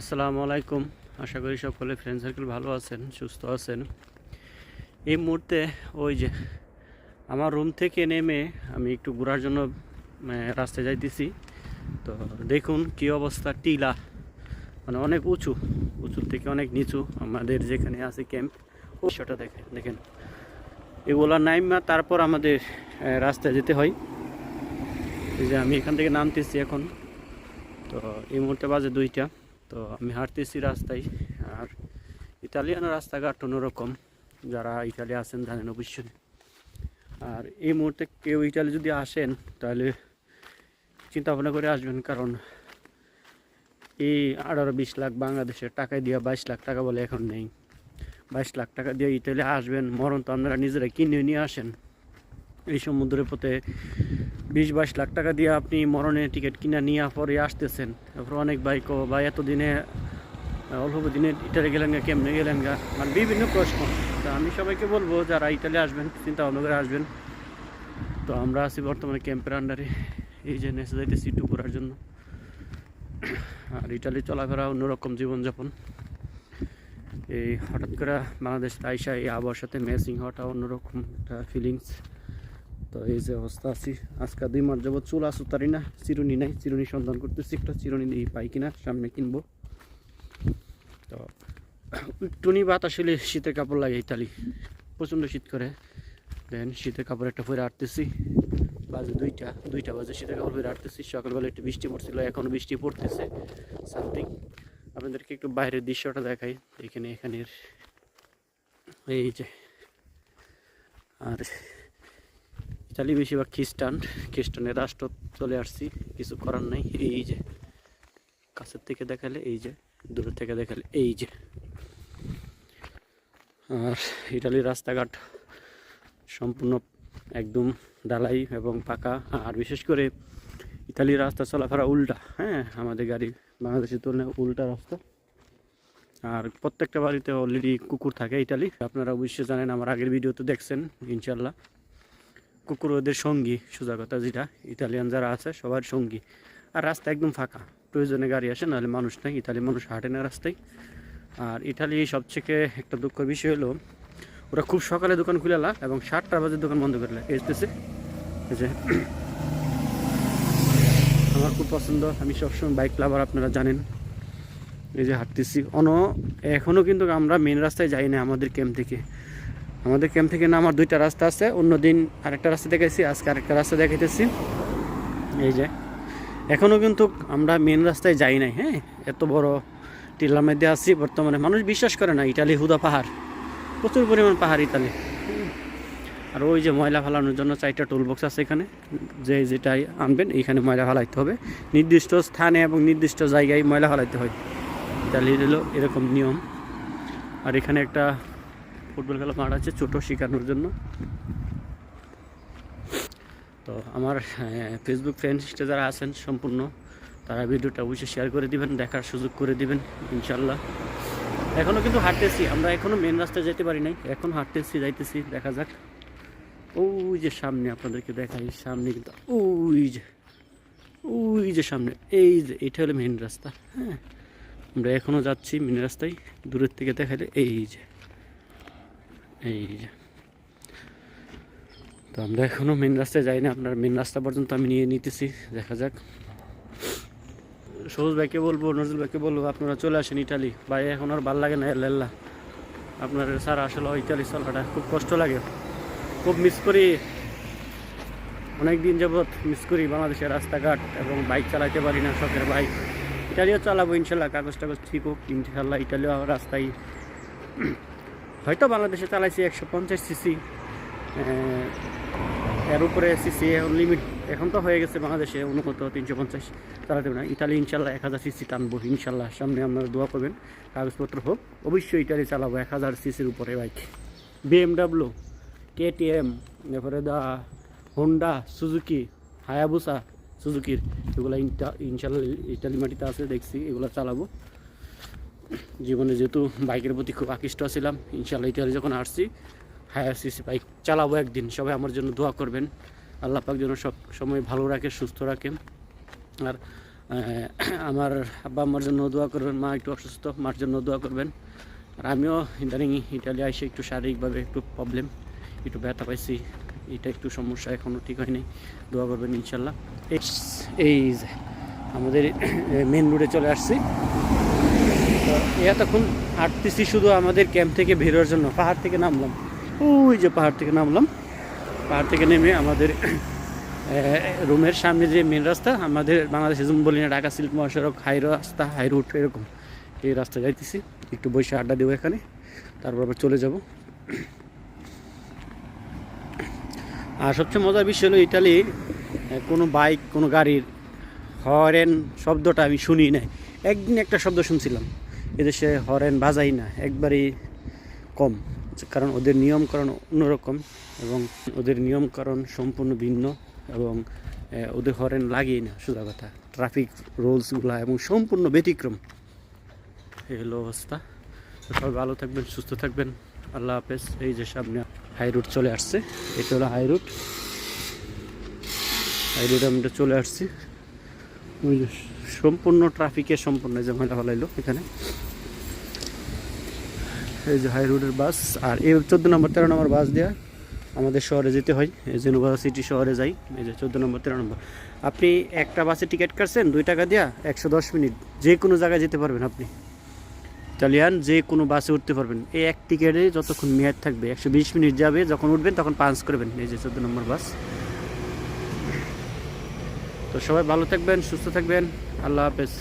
আসসালামু আলাইকুম। আশা করি সকলে ফ্রেন্ড সার্কেল ভালো আছেন, সুস্থ আছেন। এই মুহূর্তে ওই যে আমার রুম থেকে নেমে আমি একটু ঘোরার জন্য রাস্তায় যাইতেছি। তো দেখুন কি অবস্থা, টিলা। মানে অনেক উঁচু, উঁচুর থেকে অনেক নিচু আমাদের যেখানে আছে ক্যাম্প সেটা দেখেন দেখেন। এগুলা নাইমা, তারপর আমাদের রাস্তায় যেতে হয়। এই যে আমি এখান থেকে নামতেছি এখন। তো এই মুহূর্তে বাজে দুইটা। তো আমি হাঁটতেছি রাস্তায়, আর ইতালিয়ান রাস্তাঘাট অন্যরকম, যারা ইতালি আছেন জানেন অবশ্যই। আর এই মুহূর্তে কেউ ইতালি যদি আসেন, তাহলে চিন্তা ভাবনা করে আসবেন, কারণ এই আঠারো বিশ লাখ বাংলাদেশের টাকায় দিয়ে বাইশ লাখ টাকা বলে এখন নেই। বাইশ লাখ টাকা দিয়ে ইতালি আসবেন, মরণ তো আপনারা নিজেরা কিনে নিয়ে আসেন। এই সমুদ্রের পথে বিশ বাইশ লাখ টাকা দিয়ে আপনি মরণের টিকিট কিনা নিয়ে পরে আসতেছেন। তারপর অনেক বাইকও বা এতদিনে অল্প দিনে ইটালি গেলেন গা, কেমনে গেলেন গা? মানে বিভিন্ন প্রশ্ন। তো আমি সবাইকে বলব, যারা ইটালি আসবেন, চিন্তা ভাবনা করে আসবেন। তো আমরা আছি বর্তমানে ক্যাম্পের আন্ডারে এই যে নেচে যাইতেছি একটু ঘোরার জন্য। আর ইটালি চলাফেরা অন্যরকম জীবনযাপন। এই হঠাৎ করে বাংলাদেশ তাইসা এই আবহাওয়ার সাথে ম্যাচিং হওয়াটা অন্যরকম একটা ফিলিংস তো এই যে অবস্থা আছি। আজকে দুই মাস যাবত চুল আসু তারি না, চিরুনি নাই, চিরুনি সন্ধান করতেছি, একটা চিরুনি দিয়ে পাই কিনা, সামনে কিনবো। তো একটুনি বাতাস হলে শীতের কাপড় লাগে ইতালি, প্রচণ্ড শীত করে। দেন শীতের কাপড় একটা পরে আটতেছি, বাজে দুইটা দুইটা বাজে শীতের কাপড় পরে আটতেছি। সকালবেলা একটু বৃষ্টি পড়ছিল এখনও বৃষ্টি পড়তেছে সামথিং আপনাদেরকে একটু বাইরের দৃশ্যটা দেখাই, এখানে, এখানের, এই যে, আর ইতালি বেশিরভাগ খ্রিস্টান, খ্রিস্টানের রাষ্ট্র চলে আসছি, কিছু করার নাই, এই যে। কাছের থেকে দেখালে এই যে দূরের থেকে দেখালে এই যে। আর ইটালির রাস্তাঘাট সম্পূর্ণ একদম ডালাই এবং পাকা। আর বিশেষ করে ইতালির রাস্তা চলাফেরা উল্টা হ্যাঁ আমাদের গাড়ি বাংলাদেশের তুলনায় উল্টা রাস্তা। আর প্রত্যেকটা বাড়িতে অলরেডি কুকুর থাকে ইটালি আপনারা অবশ্যই জানেন, আমার আগের ভিডিওতে দেখছেন ইনশাল্লাহ কুকুর ওদের সঙ্গী, সোজা কথা যেটা, ইতালিয়ান যারা আছে, সবার সঙ্গী। আর রাস্তা একদম ফাঁকা, প্রয়োজনে গাড়ি আসে, নাহলে মানুষ নাই, ইতালি মানুষ হাঁটে না রাস্তায়। আর ইতালি সবথেকে একটা দুঃখের বিষয় হলো, ওরা খুব সকালে দোকান খুলে লা এবং সাতটা বাজে দোকান বন্ধ করে এই এই যে, আমার খুব পছন্দ, আমি সবসময় বাইক লাভার আপনারা জানেন। এই যে হাঁটতেছি। অন এখনও কিন্তু আমরা মেন রাস্তায় যাই না আমাদের ক্যাম্প থেকে। আমাদের ক্যাম্প থেকে নামার দুইটা রাস্তা আছে, অন্য দিন আরেকটা রাস্তা দেখাইছি, আজকে আরেকটা রাস্তা দেখাইতেছি। এই যে এখনও কিন্তু আমরা মেন রাস্তায় যাই নাই হ্যাঁ? এত বড় টিলার মধ্যে আছি, বর্তমানে মানুষ বিশ্বাস করে না, ইটালি হুদা পাহাড়। প্রচুর পরিমাণ পাহাড় ইতালি। আর ওই যে ময়লা ফেলানোর জন্য চারটা টুল বক্স আছে এখানে। যে যেটাই আনবেন এইখানে ময়লা ফেলাইতে হবে। নির্দিষ্ট স্থানে এবং নির্দিষ্ট জায়গায় ময়লা ফেলাইতে হয়। ইতালি হলো এরকম নিয়ম। আর এখানে একটা ফুটবল খেলা মাঠ আছে ছোটো শেখানোর জন্য। তো আমার ফেসবুক ফ্রেন্ডস যারা আছেন সম্পূর্ণ, তারা ভিডিওটা অবশ্যই শেয়ার করে দিবেন, দেখার সুযোগ করে দিবেন, ইনশাল্লাহ। এখনও কিন্তু হাঁটতেছি, আমরা এখনও মেন রাস্তায় যেতে পারি নাই, এখন হাঁটতেছি, যাইতেছি, দেখা যাক। ওই যে সামনে আপনাদেরকে দেখাই, সামনে কিন্তু, ওই যে ওই যে সামনে, এই যে, এটা হলো মেন রাস্তা হ্যাঁ। আমরা এখনও যাচ্ছি মেন রাস্তায়, দূরের থেকে দেখালে এই যে। এই তো আমরা এখনও মেন রাস্তায় যাই না আপনার মেন রাস্তা পর্যন্ত আমি নিয়ে নিতেছি, দেখা যাক। সবুজ ভাইকে বলব, নজরুল ভাইকে বলব, আপনারা চলে আসেন ইটালি। ভাই, এখন আর ভালো লাগে না, এল্লা আপনার স্যার আসলে ইটালি চলাটা খুব কষ্ট লাগে। খুব মিস করি। অনেক দিন যাবৎ মিস করি বাংলাদেশের রাস্তাঘাট এবং বাইক চালাতে পারি না, শখের বাইক ইটালিও চালাবো, ইনশাল্লাহ কাগজ টাগজ ঠিক হোক, ইনশাল্লাহ, ইটালিও রাস্তায় হয়তো বাংলাদেশে চালাইছি একশো পঞ্চাশ সিসি এর উপরে সিসি লিমিট এখন তো হয়ে গেছে বাংলাদেশে, অনুগত তিনশো পঞ্চাশ চালাতে না। ইটালি ইনশাল্লাহ এক হাজার সিসি টানবো, ইনশাল্লাহ। সামনে আপনারা দোয়া করবেন, কাগজপত্র হোক, অবশ্যই ইটালি চালাবো এক হাজার সিসির উপরে বাইক বিএমডাব্লিউ কেটিএম এরপরে দা হোন্ডা সুজুকি হায়াবুসা সুজুকির এগুলো ইনশাল্লাহ ইটালি মাটিতে আছে, দেখছি, এগুলো চালাবো। জীবনে যেহেতু বাইকের প্রতি খুব আকৃষ্ট ছিলাম ইনশাল্লাহ ইটালি যখন আসছি হায়ার সিসি বাইক চালাবো একদিন। সবাই আমার জন্য দোয়া করবেন। আল্লাহ পাক যেন সব সময় ভালো রাখে, সুস্থ রাখে। আর আমার আব্বা আমার জন্য দোয়া করবেন, মা একটু অসুস্থ, মার জন্য দোয়া করবেন। আর আমিও ইদানিং ইটালি এসে একটু শারীরিকভাবে একটু প্রবলেম একটু ব্যথা পাইছি। এটা একটু সমস্যা এখনও ঠিক হয়নি। দোয়া করবেন ইনশাল্লাহ এই আমাদের মেন রোডে চলে আসছি। তো এতক্ষণ হাঁটতেছি শুধু আমাদের ক্যাম্প থেকে বেরোর জন্য। পাহাড় থেকে নামলাম। ওই যে পাহাড় থেকে নামলাম। পাহাড় থেকে নেমে আমাদের রুমের সামনে যে মেন রাস্তা, আমাদের বাংলাদেশে যেমন বলি না ঢাকা সিল্ক মহাসড়ক, হাই রাস্তা, হাই রুট এরকম। এই রাস্তা যাইতেছি। একটু বসে আড্ডা দেবো এখানে। তারপর আবার চলে যাব। আর সবচেয়ে মজার বিষয় হলো ইটালি কোনো বাইক, কোনো গাড়ির হরেন শব্দটা আমি শুনি নাই। একদিন একটা শব্দ শুনছিলাম। এদেশে হরেন বাজাই না, একবারই কম। কারণ ওদের নিয়মকরণ অন্যরকম এবং ওদের নিয়মকরণ সম্পূর্ণ ভিন্ন এবং ওদের হরেন লাগেই না সোজা কথা। ট্রাফিক রুলসগুলো এবং সম্পূর্ণ ব্যতিক্রম। এই হলো অবস্থা। সবাই ভালো থাকবেন, সুস্থ থাকবেন। আল্লাহ হাফেজ। এই যে সামনে হাই রুট চলে আসছে। এটা হলো হাই রুট। হাই রুটে আমরা চলে আসছি। সম্পূর্ণ ট্রাফিকে সম্পূর্ণ যে ময়লা ফলাইলো এখানে। এই যে হাই রোডের বাস আর এই চোদ্দ নম্বর, তেরো নম্বর বাস দেওয়া আমাদের শহরে যেতে হয়। এই জেনুভা সিটি শহরে যাই, এই যে চোদ্দ নম্বর, তেরো নম্বর। আপনি একটা বাসে টিকিট কাটছেন, দুই টাকা দেওয়া একশো দশ মিনিট। যে কোনো জায়গায় যেতে পারবেন আপনি। ইটালিয়ান যে কোনো বাসে উঠতে পারবেন। এই এক টিকিটে যতক্ষণ মেয়াদ থাকবে, একশো বিশ মিনিট যাবে, যখন উঠবেন তখন পাঞ্চ করবেন, এই যে চোদ্দ নম্বর বাস তো সবাই ভালো থাকবেন, সুস্থ থাকবেন। আল্লাহ হাফেজ।